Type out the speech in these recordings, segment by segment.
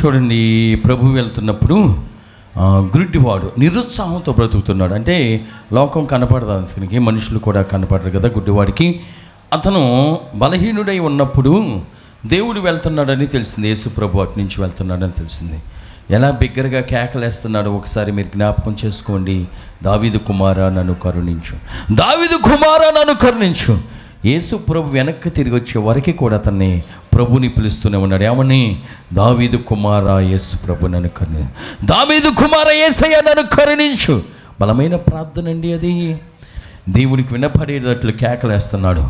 చూడండి ప్రభు వెళ్తున్నప్పుడు గుడ్డివాడు నిరుత్సాహంతో బ్రతుకుతున్నాడు. అంటే లోకం కనపడదు అతనికి మనుషులు కూడా కనపడరు కదా గుడ్డివాడికి. అతను బలహీనుడై ఉన్నప్పుడు దేవుడు వెళ్తున్నాడని తెలిసింది యేసు ప్రభు అటు నుంచి వెళ్తున్నాడని తెలిసింది. ఎలా బిగ్గరగా కేకలేస్తున్నాడో ఒకసారి మీరు జ్ఞాపకం చేసుకోండి. దావిదు కుమారా నన్ను కరుణించు. దావిదు కుమారా నన్ను కరుణించు. యేసు ప్రభు వెనక్కి తిరిగి వచ్చే వరకు కూడా అతన్ని ప్రభుని పిలుస్తూనే ఉన్నాడు. ఏమని? దావీదు కుమార యేసు ప్రభు నన్ను కరుణి దావీదు కుమార ఏసయ్య నన్ను కరుణించు బలమైన ప్రార్థన అండి అది. దేవునికి వినపడేటట్లు కేకలేస్తున్నాడు.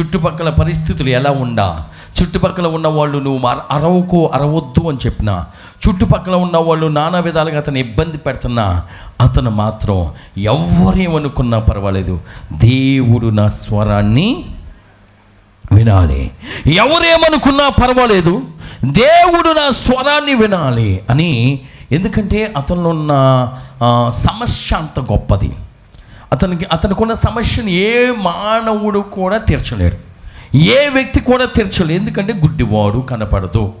చుట్టుపక్కల పరిస్థితులు ఎలా ఉండా చుట్టుపక్కల ఉన్న వాళ్ళు నువ్వు అరవకు అరవద్దు అని చెప్పినా చుట్టుపక్కల ఉన్న వాళ్ళు నానా విధాలుగా అతను ఇబ్బంది పెడుతున్నా అతను మాత్రం ఎవరేమనుకున్నా పర్వాలేదు. దేవుడు నా స్వరాన్ని వినాలి. ఎవరేమనుకున్నా పర్వాలేదు. దేవుడు నా స్వరాన్ని వినాలి అని ఎందుకంటే అతనిలో ఉన్న సమస్య అంత గొప్పది. అతనికి అతనుకున్న సమస్యను ఏ మానవుడు కూడా తీర్చలేడు ఏ వ్యక్తి కూడా తీర్చలేడు ఎందుకంటే గుడ్డివాడు కనపడదు.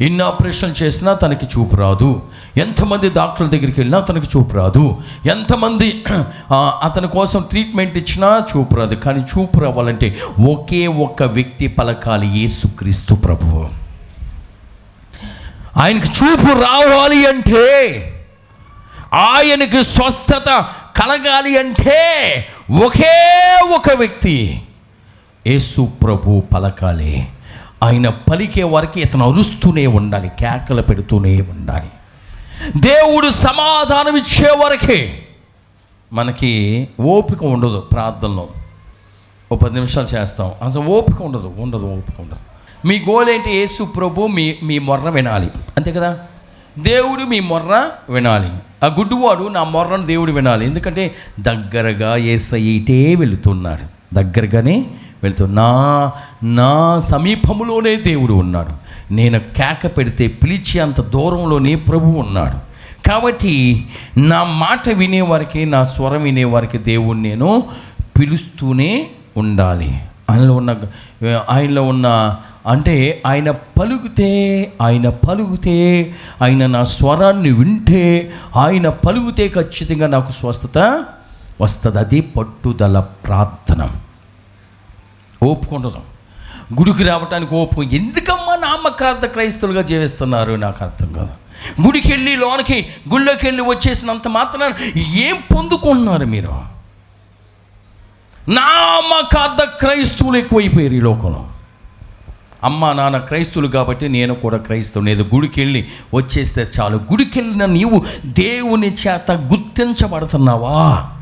ఎన్ని ఆపరేషన్లు చేసినా తనకి చూపు రాదు. ఎంతమంది డాక్టర్ల దగ్గరికి వెళ్ళినా తనకి చూపు రాదు. ఎంతమంది అతని కోసం ట్రీట్మెంట్ ఇచ్చినా చూపు రాదు. కానీ చూపు రావాలంటే ఒకే ఒక్క వ్యక్తి పలకాలి. యేసుక్రీస్తు ప్రభువు. ఆయనకి చూపు రావాలి అంటే ఆయనకి స్వస్థత కలగాలి అంటే ఒకే ఒక వ్యక్తి యేసు ప్రభు పలకాలి. ఆయన పలికే వరకు ఇతను అరుస్తూనే ఉండాలి కేకలు పెడుతూనే ఉండాలి. దేవుడు సమాధానం ఇచ్చే వరకే మనకి ఓపిక ఉండదు ప్రార్థనలో. ఓ పది నిమిషాలు చేస్తాం. అసలు ఓపిక ఉండదు ఉండదు ఓపిక ఉండదు. మీ గోల్ ఏంటి? యేసు ప్రభు మీ మీ మొర్ర వినాలి. అంతే కదా? దేవుడు మీ మొర్ర వినాలి. ఆ గుడ్డువాడు నా మొర్రను దేవుడు వినాలి. ఎందుకంటే దగ్గరగా ఏసైతే వెళుతున్నాడు. దగ్గరగానే వెళ్తూ నా నా సమీపంలోనే దేవుడు ఉన్నాడు. నేను కేక పెడితే పిలిచి అంత దూరంలోనే ప్రభు ఉన్నాడు. కాబట్టి నా మాట వినేవారికి నా స్వరం వినేవారికి దేవుడు నేను పిలుస్తూనే ఉండాలి. ఆయనలో ఉన్న ఆయనలో ఉన్న అంటే ఆయన పలుకుతే ఆయన పలుకుతే ఆయన నా స్వరాన్ని వింటే ఆయన పలుకుతే ఖచ్చితంగా నాకు స్వస్థత వస్తుంది. అది పట్టుదల ప్రార్థన. ఓపుకుండదు గుడికి రావటానికి ఓపు ఎందుకమ్మా నామకార్థ క్రైస్తవులుగా జీవిస్తున్నారు? నాకు అర్థం కాదు. గుడికి వెళ్ళి లోనికి గుళ్ళోకి వెళ్ళి వచ్చేసినంత మాత్రాన ఏం పొందుకుంటున్నారు మీరు? నామకార్థ క్రైస్తవులు ఎక్కువైపోయారు ఈ లోకంలో. అమ్మ నాన్న క్రైస్తవులు కాబట్టి నేను కూడా క్రైస్తవుని. ఏదో గుడికి వెళ్ళి వచ్చేస్తే చాలు. గుడికి వెళ్ళిన నీవు దేవుని చేత గుర్తించబడుతున్నావా?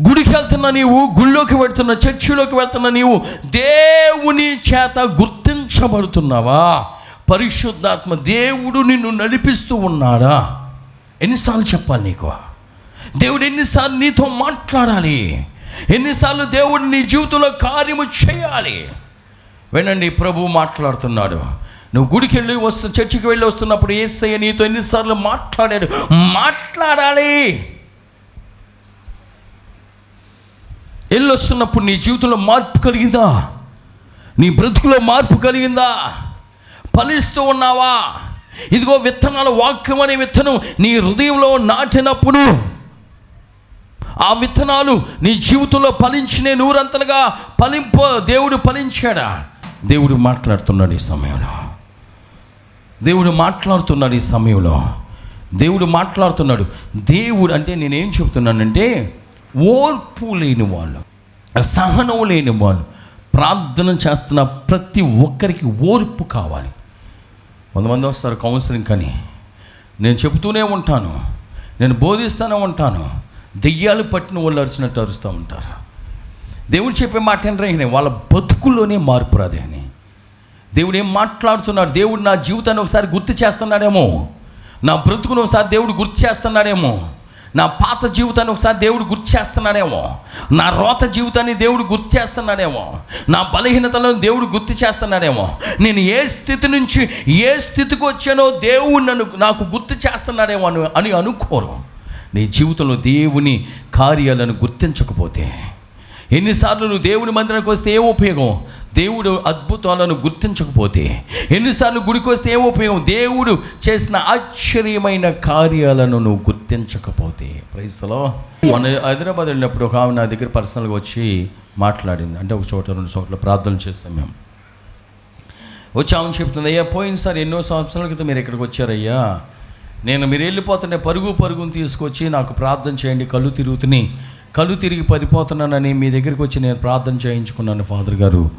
గుడికి వెళ్తున్న నీవు గుళ్ళోకి వెళ్తున్న చర్చిలోకి వెళ్తున్న నీవు దేవుని చేత గుర్తించబడుతున్నావా? పరిశుద్ధాత్మ దేవుడు నిన్ను నడిపిస్తూ ఉన్నాడా? ఎన్నిసార్లు చెప్పాలి నీకు? దేవుడు ఎన్నిసార్లు నీతో మాట్లాడాలి? ఎన్నిసార్లు దేవుడు నీ జీవితంలో కార్యము చేయాలి? వినండి ప్రభు మాట్లాడుతున్నాడు. నువ్వు గుడికి వెళ్ళి వస్తు చర్చికి వెళ్ళి వస్తున్నప్పుడు ఏసయ్య నీతో ఎన్నిసార్లు మాట్లాడాడు? మాట్లాడాలి! వెళ్ళొస్తున్నప్పుడు నీ జీవితంలో మార్పు కలిగిందా? నీ బ్రతుకులో మార్పు కలిగిందా? ఫలిస్తూ ఉన్నావా? ఇదిగో విత్తనాల వాక్యం అనే విత్తనం నీ హృదయంలో నాటినప్పుడు ఆ విత్తనాలు నీ జీవితంలో ఫలించిన నూరంతలుగా ఫలింప దేవుడు ఫలించాడా? దేవుడు మాట్లాడుతున్నాడు ఈ సమయంలో. దేవుడు మాట్లాడుతున్నాడు ఈ సమయంలో. దేవుడు మాట్లాడుతున్నాడు. దేవుడు అంటే నేనేం చెప్తున్నానంటే ఓర్పు లేని వాళ్ళు సహనం లేని వాళ్ళు ప్రార్థన చేస్తున్న ప్రతి ఒక్కరికి ఓర్పు కావాలి. కొంతమంది వస్తారు కౌన్సిలింగ్ కానీ నేను చెబుతూనే ఉంటాను నేను బోధిస్తూనే ఉంటాను దెయ్యాలు పట్టిన వాళ్ళు అరిచినట్టు అరుస్తూ ఉంటారు. దేవుడు చెప్పే మాట ఏంటంటే వాళ్ళ బతుకుల్లోనే మార్పు రాదే అని దేవుడు ఏం మాట్లాడుతున్నాడు? దేవుడు నా జీవితాన్ని ఒకసారి గుర్తు చేస్తున్నాడేమో. నా బ్రతుకును ఒకసారి దేవుడు గుర్తు చేస్తున్నాడేమో. నా పాత జీవితాన్ని ఒకసారి దేవుడు గుర్తు చేస్తున్నాడేమో నా రోత జీవితాన్ని దేవుడు గుర్తు చేస్తున్నాడేమో నా బలహీనతలను దేవుడు గుర్తు చేస్తున్నాడేమో నేను ఏ స్థితి నుంచి ఏ స్థితికి వచ్చానో దేవుడు నన్ను నాకు గుర్తు చేస్తున్నాడేమో అని అని అనుకోరు. నీ జీవితంలో దేవుని కార్యాలను గుర్తించకపోతే ఎన్నిసార్లు నువ్వు దేవుని మందిరానికి వస్తే ఏం ఉపయోగం? దేవుడు అద్భుతాలను గుర్తించకపోతే ఎన్నిసార్లు గుడికి వస్తే ఏం ఉపయోగం? దేవుడు చేసిన ఆశ్చర్యమైన కార్యాలను నువ్వు గుర్తించకపోతే. ప్రైస్తలో మన హైదరాబాద్ వెళ్ళినప్పుడు ఒక ఆమె నా దగ్గర పర్సనల్గా వచ్చి మాట్లాడింది. అంటే ఒక చోట రెండు చోట్ల ప్రార్థన చేస్తాం మేము. వచ్చి ఆమె చెప్తుంది అయ్యా పోయినసారి ఎన్నో సంవత్సరాల క్రితం మీరు ఇక్కడికి వచ్చారయ్యా. నేను మీరు వెళ్ళిపోతుంటే పరుగు పరుగుని తీసుకొచ్చి నాకు ప్రార్థన చేయండి కళ్ళు తిరుగుతున్నాయి. కళ్ళు తిరిగి పడిపోతున్నానని మీ దగ్గరికి వచ్చి నేను ప్రార్థన చేయించుకున్నాను ఫాదర్ గారు.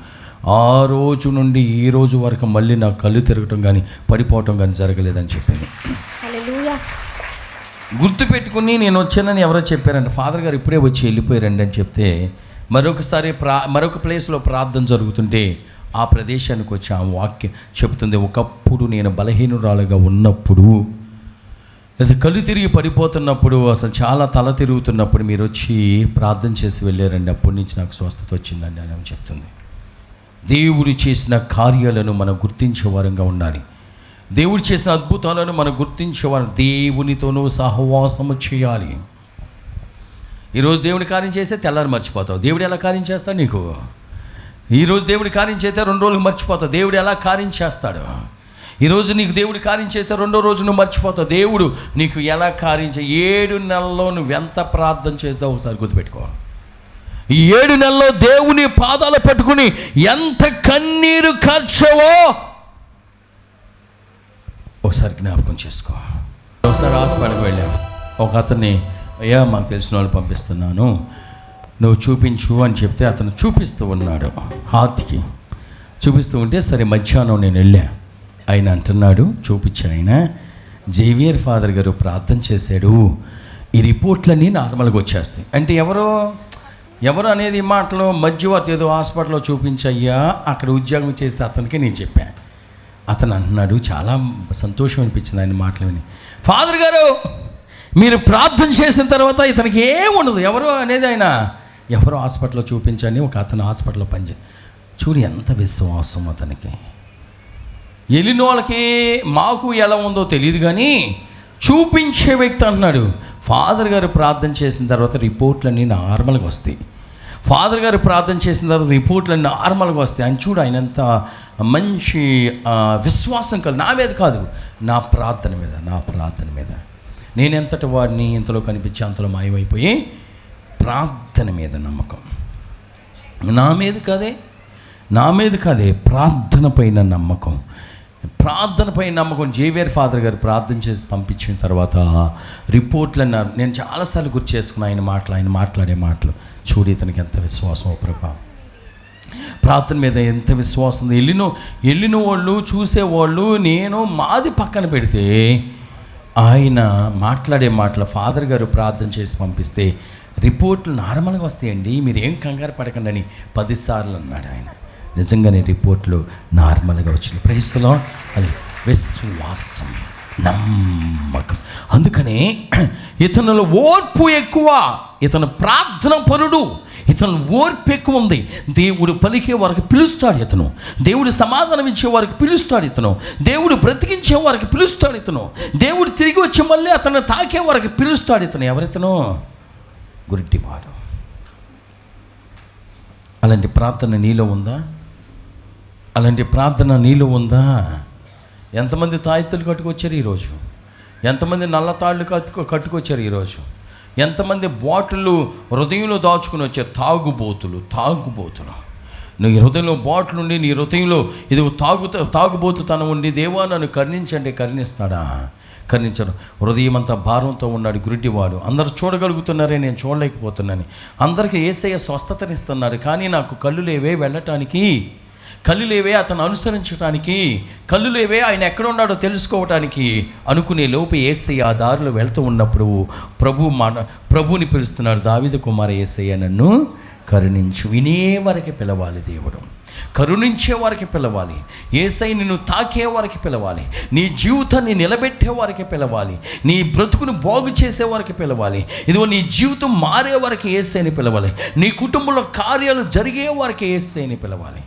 ఆ రోజు నుండి ఈ రోజు వరకు మళ్ళీ నాకు కళ్ళు తిరగటం కానీ పడిపోవటం కానీ జరగలేదని చెప్పింది. హల్లెలూయా. గుర్తు పెట్టుకుని నేను వచ్చానని ఎవరో చెప్పారంట. ఫాదర్ గారు ఇప్పుడే వచ్చి వెళ్ళిపోయారండి అని చెప్తే మరొకసారి ప్రా మరొక ప్లేస్లో ప్రార్థన జరుగుతుంటే ఆ ప్రదేశానికి వచ్చి. ఆ వాక్యం చెప్తుంది ఒకప్పుడు నేను బలహీనురాలుగా ఉన్నప్పుడు లేదా కళ్ళు తిరిగి పడిపోతున్నప్పుడు అసలు చాలా తల తిరుగుతున్నప్పుడు మీరు వచ్చి ప్రార్థన చేసి వెళ్ళారండి. అప్పటి నుంచి నాకు స్వస్థత వచ్చిందండి అని చెప్తుంది. దేవుడు చేసిన కార్యాలను మనం గుర్తించే వారంగా ఉండాలి. దేవుడు చేసిన అద్భుతాలను మనం గుర్తించేవారు దేవునితోనూ సహవాసము చేయాలి. ఈరోజు దేవుడి కార్యం చేస్తే తెల్లారి మర్చిపోతావు. దేవుడు ఎలా కార్యం చేస్తాడు నీకు? ఈరోజు దేవుడి కార్యం చేస్తే రెండు రోజులు మర్చిపోతావు. దేవుడు ఎలా కార్యం చేస్తాడు? ఈరోజు నీకు దేవుడి కార్యం చేస్తే రెండో రోజు నువ్వు మర్చిపోతావు. దేవుడు నీకు ఎలా కార్యం చే ఏడు నెలల్లో నువ్వు ఎంత ప్రార్థన చేస్తావు ఒకసారి గుర్తుపెట్టుకోవాలి ఈ ఏడు నెలలో దేవుని పాదాలు పట్టుకుని ఎంత కన్నీరు ఖర్చవో ఒకసారి జ్ఞాపకం చేసుకో. ఒకసారి హాస్పిటల్కి వెళ్ళాం. ఒక అతన్ని అయ్యా మాకు తెలిసిన వాళ్ళు పంపిస్తున్నాను. నువ్వు చూపించు అని చెప్తే అతను చూపిస్తూ ఉన్నాడు హాత్కి. చూపిస్తూ ఉంటే సరే మధ్యాహ్నం నేను వెళ్ళా. ఆయన అంటున్నాడు చూపించా ఆయన. జేవియర్ ఫాదర్ గారు ప్రార్థన చేశాడు. ఈ రిపోర్ట్లన్నీ నార్మల్గా వచ్చేస్తాయి. అంటే ఎవరో? ఎవరు అనేది మాటలో మధ్యవర్తి ఏదో హాస్పిటల్లో చూపించయ్యా అక్కడ ఉద్యోగం చేసే అతనికి నేను చెప్పాను అతను అంటున్నాడు చాలా సంతోషం అనిపించింది ఆయన మాటలు విని. ఫాదర్ గారు మీరు ప్రార్థన చేసిన తర్వాత ఇతనికి ఏముండదు ఎవరు అనేది ఆయన ఎవరో హాస్పిటల్లో చూపించని ఒక అతను హాస్పిటల్లో పనిచే చూడు ఎంత విశ్వాసం అతనికి. వెళ్ళిన వాళ్ళకి మాకు ఎలా ఉందో తెలియదు కానీ చూపించే వ్యక్తి అంటున్నాడు ఫాదర్ గారు ప్రార్థన చేసిన తర్వాత రిపోర్ట్లన్నీ నార్మల్గా వస్తాయి. ఫాదర్ గారు ప్రార్థన చేసిన తర్వాత రిపోర్ట్లన్నీ నార్మల్గా వస్తాయి. అని చూడు ఆయన ఎంత మంచి విశ్వాసం కలు నా మీద కాదు నా ప్రార్థన మీద నా ప్రార్థన మీద. నేను ఎంతటి వాడిని ఇంతలో కనిపించే అంతలో మాయమైపోయి ప్రార్థన మీద నమ్మకం. నా మీద కాదే నా మీద కాదే ప్రార్థన పైన నమ్మకం. ప్రార్థన పైన నమ్మకం. జేవియర్ ఫాదర్ గారు ప్రార్థన చేసి పంపించిన తర్వాత రిపోర్ట్లు అన్నారు నేను చాలాసార్లు గుర్తు చేసుకున్నాను ఆయన మాటలు ఆయన మాట్లాడే మాటలు. చూడు ఇతనికి ఎంత విశ్వాసం ప్రభా. ప్రార్థన మీద ఎంత విశ్వాసం ఉంది. వెళ్ళిన వెళ్ళిన వాళ్ళు చూసేవాళ్ళు నేను మాది పక్కన పెడితే ఆయన మాట్లాడే మాటలు ఫాదర్ గారు ప్రార్థన చేసి పంపిస్తే రిపోర్ట్లు నార్మల్గా వస్తాయండి. మీరు ఏం కంగారు పడకండి అని పదిసార్లు అన్నాడు ఆయన. నిజంగానే రిపోర్ట్లు నార్మల్గా వచ్చింది. ప్రైస్లో అది విశ్వాసం. నమ్మకం. అందుకనే ఇతనులో ఓర్పు ఎక్కువ ఇతను ప్రార్థన పరుడు ఇతను ఓర్పు ఎక్కువ ఉంది. దేవుడు పలికే వారికి పిలుస్తాడు ఇతను. దేవుడు సమాధానం ఇచ్చే వారికి పిలుస్తాడు ఇతను. దేవుడు బ్రతికించే వారికి పిలుస్తాడు ఇతను. దేవుడు తిరిగి వచ్చి మళ్ళీ అతను తాకే వారికి పిలుస్తాడు ఇతను. ఎవరితను? గురిటివాడు అలాంటి ప్రార్థన నీలో ఉందా? అలాంటి ప్రార్థన నీలో ఉందా? ఎంతమంది తాయితులు కట్టుకొచ్చారు ఈరోజు? ఎంతమంది నల్ల తాళ్ళు కట్టుకో కట్టుకొచ్చారు ఈరోజు? ఎంతమంది బాటిళ్ళు హృదయంలో దాచుకుని వచ్చారు? తాగుబోతులు తాగుబోతులు. నీ హృదయంలో బాటిల్ ఉండి నీ హృదయంలో ఇది తాగుత తాగుబోతుతనం ఉండి దేవా నన్ను కర్ణించండి కర్ణిస్తాడా? కర్ణించడం. హృదయం అంతా భారంతో ఉన్నాడు గురిటివాడు. అందరు చూడగలుగుతున్నారే నేను చూడలేకపోతున్నాను. అందరికీ ఏసయ్య స్వస్థతనిస్తున్నాడు. కానీ నాకు కళ్ళు లేవే వెళ్ళటానికి కళ్ళు లేవే అతను అనుసరించడానికి కళ్ళు లేవే ఆయన ఎక్కడ ఉన్నాడో తెలుసుకోవటానికి అనుకునే లోపు ఏసయ్య ఆ దారిలో వెళ్తూ ఉన్నప్పుడు ప్రభు మన ప్రభుని పిలుస్తున్నాడు దావిద కుమార ఏసయ్య నన్ను కరుణించు. వినే వరకు పిలవాలి దేవుడు. కరుణించే వారికి పిలవాలి. ఏసై నిన్ను తాకే వారికి పిలవాలి. నీ జీవితాన్ని నిలబెట్టే వారికి పిలవాలి. నీ బ్రతుకును బాగు చేసే వారికి పిలవాలి. ఇదిగో నీ జీవితం మారే వారికి ఏసైని పిలవాలి. నీ కుటుంబంలో కార్యాలు జరిగే వారికి ఏసైని పిలవాలి.